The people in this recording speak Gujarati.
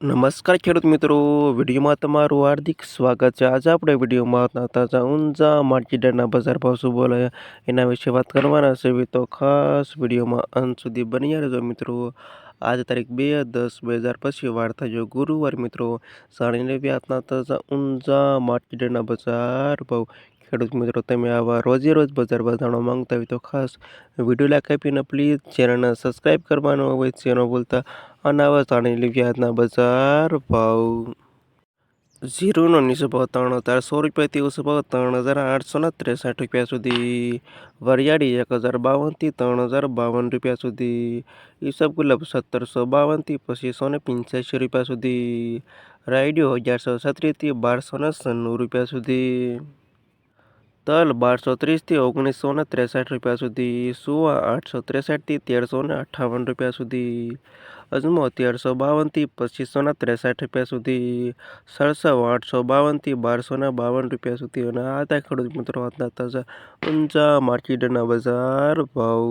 નમસ્કાર ખેડૂત મિત્રો, વિડીયોમાં તમારું હાર્દિક સ્વાગત છે. આજે આપણે વિડીયોમાં તાજા, ઊંઝા માર્કેટના બજાર ભાવ શું બોલાયા એના વિશે વાત કરવાના છે. તો ખાસ વિડીયોમાં અંત સુધી બની રહેજો મિત્રો. આજે તારીખ બે દસ બે હજાર પછી વાર થયો ગુરુવાર મિત્રો. જાણી લેવી આજના તાજા ઊંઝા માર્કેટના બજાર ભાવ. ખેડૂત મિત્રો, તમે આવા રોજે રોજ બજાર જાણવા માંગતા હોય તો ખાસ વીડિયો લાઈક આપીને પ્લીઝ ચેનલને સબસ્ક્રાઈબ કરવાનું હોય છે, ન ભૂલતા. અને આવા જાણી વ્યાજના બજાર ભાવ. જીરુનો નીચો ભાવ ત્રણ હજાર સો રૂપિયાથી ઊંચો ભાવ ત્રણ હજાર આઠસો ને ત્રેસઠ રૂપિયા સુધી. વરિયાળી એક હજાર બાવનથી ત્રણ હજાર બાવન રૂપિયા સુધી. ઈસબ ગુલાબ સત્તરસો બાવનથી પચીસો ને પંચ્યાસી રૂપિયા સુધી. રાયડિયો અગિયારસો છત્રીસથી બારસો ને સન્નું રૂપિયા સુધી. તલ બારસો ત્રીસથી ઓગણીસો ને ત્રેસઠ રૂપિયા સુધી, સુવા આઠસો ત્રેસઠથી તેરસો ને અઠ્ઠાવન રૂપિયા સુધી, અજમો તેરસો બાવનથી પચીસો ને ત્રેસઠ રૂપિયા સુધી, સરસવ આઠસો બાવનથી બારસો ને બાવન રૂપિયા સુધી અને આ હતા ખેડૂત મિત્રો આજના તાજા ઊંચા માર્કેટના બજાર ભાવ.